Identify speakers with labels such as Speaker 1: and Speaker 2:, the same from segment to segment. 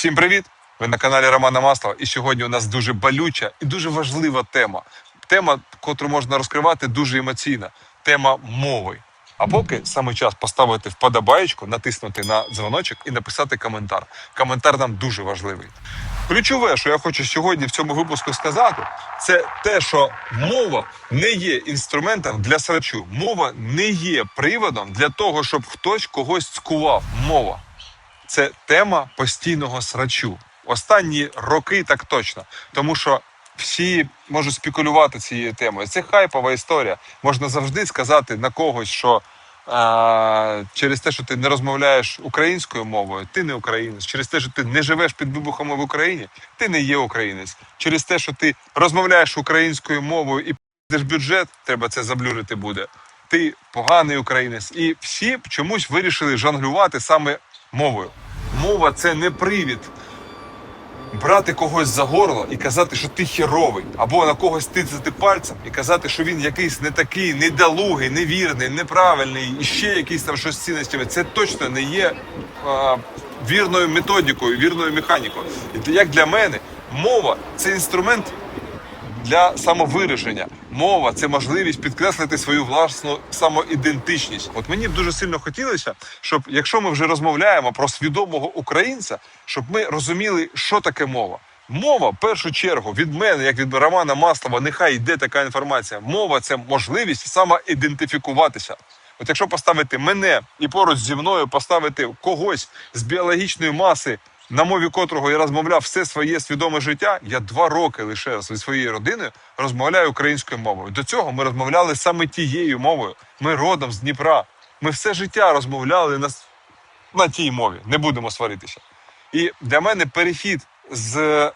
Speaker 1: Всім привіт! Ви на каналі Романа Маслова. І сьогодні у нас дуже болюча і дуже важлива тема. Тема, котру можна розкривати дуже емоційна. Тема мови. А поки саме час поставити вподобаєчку, натиснути на дзвоночок і написати коментар. Коментар нам дуже важливий. Ключове, що я хочу сьогодні в цьому випуску сказати, це те, що мова не є інструментом для срачу. Мова не є приводом для того, щоб хтось когось цькував. Мова це тема постійного срачу. Останні роки так точно. Тому що всі можуть спекулювати цією темою. Це хайпова історія. Можна завжди сказати на когось, що а, через те, що ти не розмовляєш українською мовою, ти не українець. Через те, що ти не живеш під вибухами в Україні, ти не є українець. Через те, що ти розмовляєш українською мовою і піздиш бюджет, треба це заблюрити буде. Ти поганий українець, і всі чомусь вирішили жонглювати саме мовою. Мова це не привід брати когось за горло і казати, що ти херовий, або на когось тицяти пальцем і казати, що він якийсь не такий, недолугий, невірний, неправильний, і ще якийсь там щось з цінностями. Це точно не є а, вірною методикою, вірною механікою. І як для мене, мова це інструмент для самовираження. Мова це можливість підкреслити свою власну самоідентичність. От мені б дуже сильно хотілося, щоб якщо ми вже розмовляємо про свідомого українця, щоб ми розуміли, що таке мова. Мова, в першу чергу, від мене, як від Романа Маслова, нехай йде така інформація. Мова це можливість самоідентифікуватися. От якщо поставити мене і поруч зі мною поставити когось з біологічної маси, на мові котрого я розмовляв все своє свідоме життя, я два роки лише зі своєю родиною розмовляю українською мовою. До цього ми розмовляли саме тією мовою. Ми родом з Дніпра. Ми все життя розмовляли на, на тій мові. Не будемо сваритися. І для мене перехід з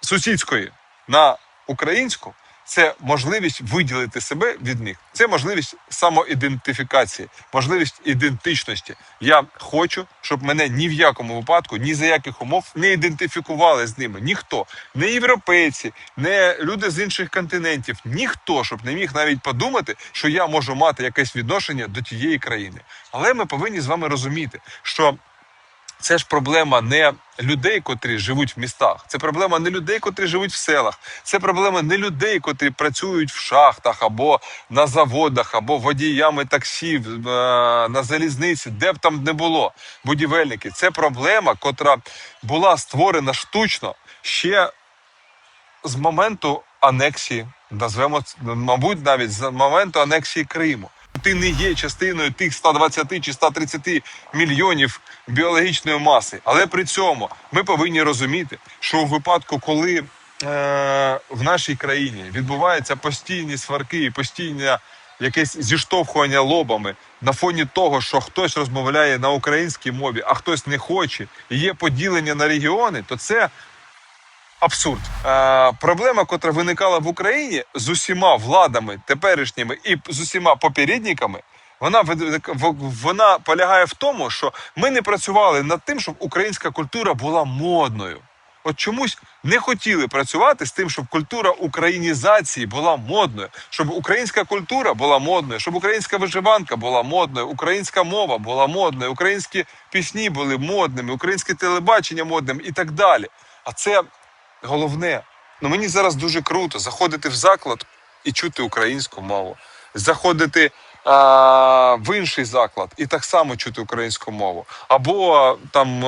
Speaker 1: сусідської на українську це можливість виділити себе від них. Це можливість самоідентифікації, можливість ідентичності. Я хочу, щоб мене ні в якому випадку, ні за яких умов не ідентифікували з ними. Ніхто, не європейці, не люди з інших континентів, ніхто, щоб не міг навіть подумати, що я можу мати якесь відношення до тієї країни. Але ми повинні з вами розуміти, що це ж проблема не людей, котрі живуть в містах. Це проблема не людей, котрі живуть в селах. Це проблема не людей, котрі працюють в шахтах або на заводах, або водіями таксі, е, на залізниці, де б там не було. Будівельники. Це проблема, котра була створена штучно ще з моменту анексії, назвемо мабуть, навіть з моменту анексії Криму. Ти не є частиною тих 120 чи 130 мільйонів біологічної маси. Але при цьому ми повинні розуміти, що у випадку, коли е, в нашій країні відбуваються постійні сварки постійне якесь зіштовхування лобами на фоні того, що хтось розмовляє на українській мові, а хтось не хоче, і є поділення на регіони, то це абсурд. Е, проблема, котра виникала в Україні з усіма владами теперішніми і з усіма попередниками, вона вона полягає в тому, що ми не працювали над тим, щоб українська культура була модною. От чомусь не хотіли працювати з тим, щоб культура українізації була модною, щоб українська культура була модною, щоб українська виживанка була модною, українська мова була модною, українські пісні були модними, українське телебачення модним і так далі. А це головне. Ну мені зараз дуже круто заходити в заклад і чути українську мову, заходити в інший заклад і так само чути українську мову, або там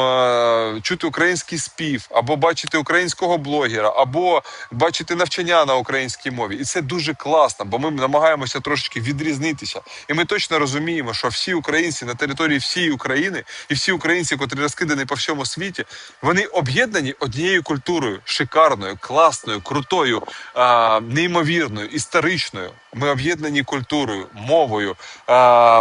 Speaker 1: чути український спів, або бачити українського блогера, або бачити навчання на українській мові. І це дуже класно, бо ми намагаємося трошечки відрізнитися. І ми точно розуміємо, що всі українці на території всієї України і всі українці, котрі розкидані по всьому світі, вони об'єднані однією культурою, шикарною, класною, крутою, неймовірною, історичною. Ми об'єднані культурою, мовою.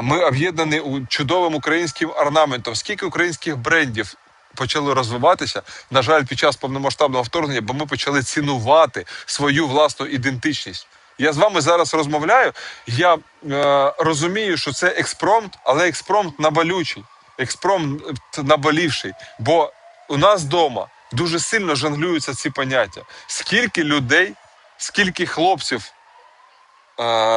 Speaker 1: Ми об'єднані чудовим українським орнаментом. Скільки українських брендів почали розвиватися, на жаль, під час повномасштабного вторгнення, бо ми почали цінувати свою власну ідентичність. Я з вами зараз розмовляю. Я е, розумію, що це експромт, але експромт наболючий, експромт наболівший. Бо у нас вдома дуже сильно жонглюються ці поняття. Скільки людей, скільки хлопців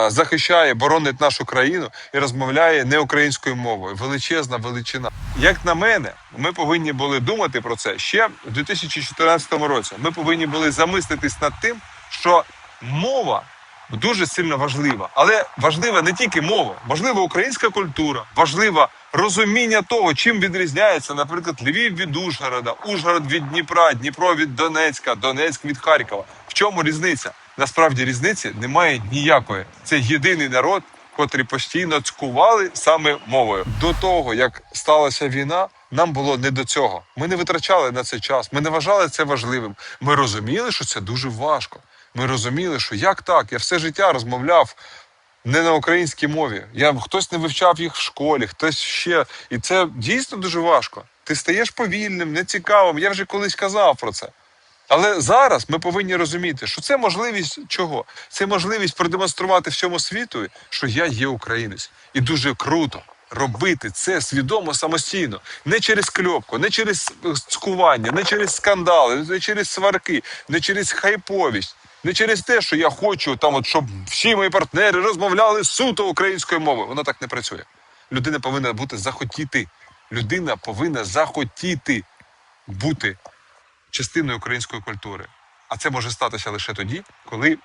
Speaker 1: захищає, боронить нашу країну і розмовляє не українською мовою. Величезна величина. Як на мене, ми повинні були думати про це ще в 2014 році. Ми повинні були замислитись над тим, що мова дуже сильно важлива. Але важлива не тільки мова, важлива українська культура, важливо розуміння того, чим відрізняється, наприклад, Львів від Ужгорода, Ужгород від Дніпра, Дніпро від Донецька, Донецьк від Харкова. В чому різниця? Насправді різниці немає ніякої. Це єдиний народ, котрі постійно цькували саме мовою. До того як сталася війна, нам було не до цього. Ми не витрачали на це час. Ми не вважали це важливим. Ми розуміли, що це дуже важко. Ми розуміли, що як так? Я все життя розмовляв не на українській мові. Я хтось не вивчав їх в школі, хтось ще. І це дійсно дуже важко. Ти стаєш повільним, нецікавим. Я вже колись казав про це. Але зараз ми повинні розуміти, що це можливість чого? Це можливість продемонструвати всьому світу, що я є українець, і дуже круто робити це свідомо самостійно, не через кльопку, не через цькування, не через скандали, не через сварки, не через хайповість. Не через те, що я хочу там, от щоб всі мої партнери розмовляли суто українською мовою. Воно так не працює. Людина повинна бути захотіти. Людина повинна захотіти бути частиною української культури. А це може статися лише тоді, коли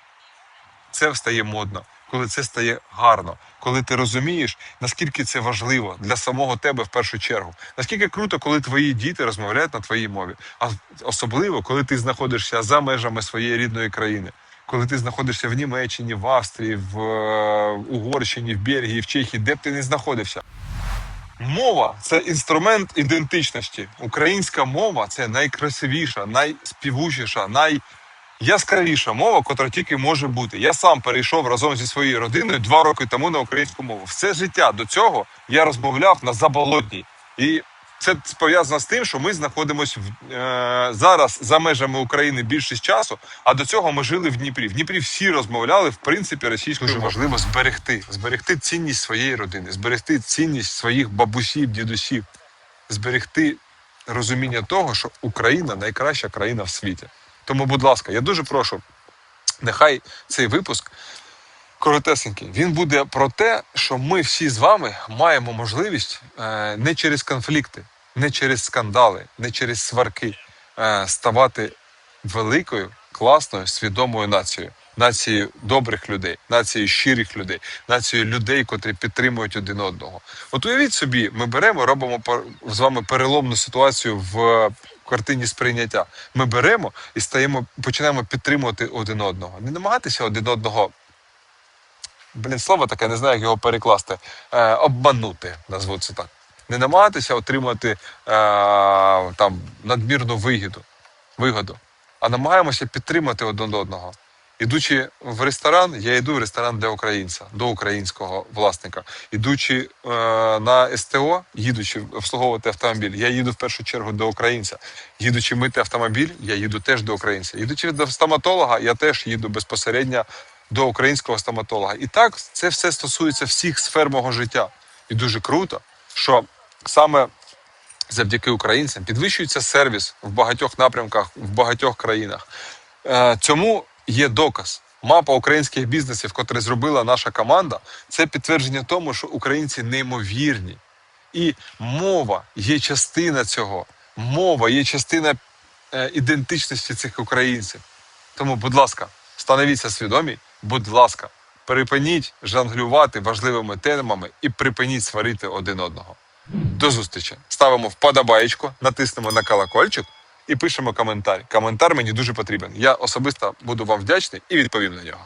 Speaker 1: це стає модно, коли це стає гарно, коли ти розумієш, наскільки це важливо для самого тебе в першу чергу. Наскільки круто, коли твої діти розмовляють на твоїй мові, а особливо, коли ти знаходишся за межами своєї рідної країни. Коли ти знаходишся в Німеччині, в Австрії, в е, Угорщині, в Бельгії, в Чехії, де б ти не знаходився, Мова це інструмент ідентичності. Українська мова це найкрасивіша, найспівучіша, найяскравіша мова, котра тільки може бути. Я сам перейшов разом зі своєю родиною два роки тому на українську мову. Все життя до цього я розмовляв на заболотній. І це пов'язано з тим, що ми знаходимося в, е, зараз за межами України більшість часу, а до цього ми жили в Дніпрі. В Дніпрі всі розмовляли в принципі російською. Дуже важливо зберегти, зберегти цінність своєї родини, зберегти цінність своїх бабусів, дідусів, зберегти розуміння того, що Україна найкраща країна в світі. Тому, будь ласка, я дуже прошу, нехай цей випуск коротесенький. Він буде про те, що ми всі з вами маємо можливість е, не через конфлікти, не через скандали, не через сварки е, ставати великою, класною, свідомою нацією. Нацією добрих людей, нацією щирих людей, нацією людей, котрі підтримують один одного. От уявіть собі, ми беремо, робимо з вами переломну ситуацію в картині сприйняття. Ми беремо і стаємо, починаємо підтримувати один одного. Не намагатися один одного блін, слово таке, не знаю, як його перекласти. Е, обманути, назву це так. Не намагатися отримати е, там надмірну вигіду, вигоду, а намагаємося підтримати один одного. Ідучи в ресторан, я йду в ресторан для українця, до українського власника. Ідучи е, на СТО, їдучи обслуговувати автомобіль, я їду в першу чергу до українця. Їдучи мити автомобіль, я їду теж до українця. Їдучи до стоматолога, я теж їду безпосередньо до українського стоматолога. І так це все стосується всіх сфер мого життя. І дуже круто, що саме завдяки українцям підвищується сервіс в багатьох напрямках, в багатьох країнах. Е, Цьому є доказ. Мапа українських бізнесів, котрі зробила наша команда, це підтвердження тому, що українці неймовірні. І мова є частина цього. Мова є частина е, ідентичності цих українців. Тому, будь ласка, становіться свідомі, будь ласка, припиніть жонглювати важливими темами і припиніть сварити один одного. До зустрічі. Ставимо вподобаєчку, натиснемо на колокольчик і пишемо коментар. Коментар мені дуже потрібен. Я особисто буду вам вдячний і відповім на нього.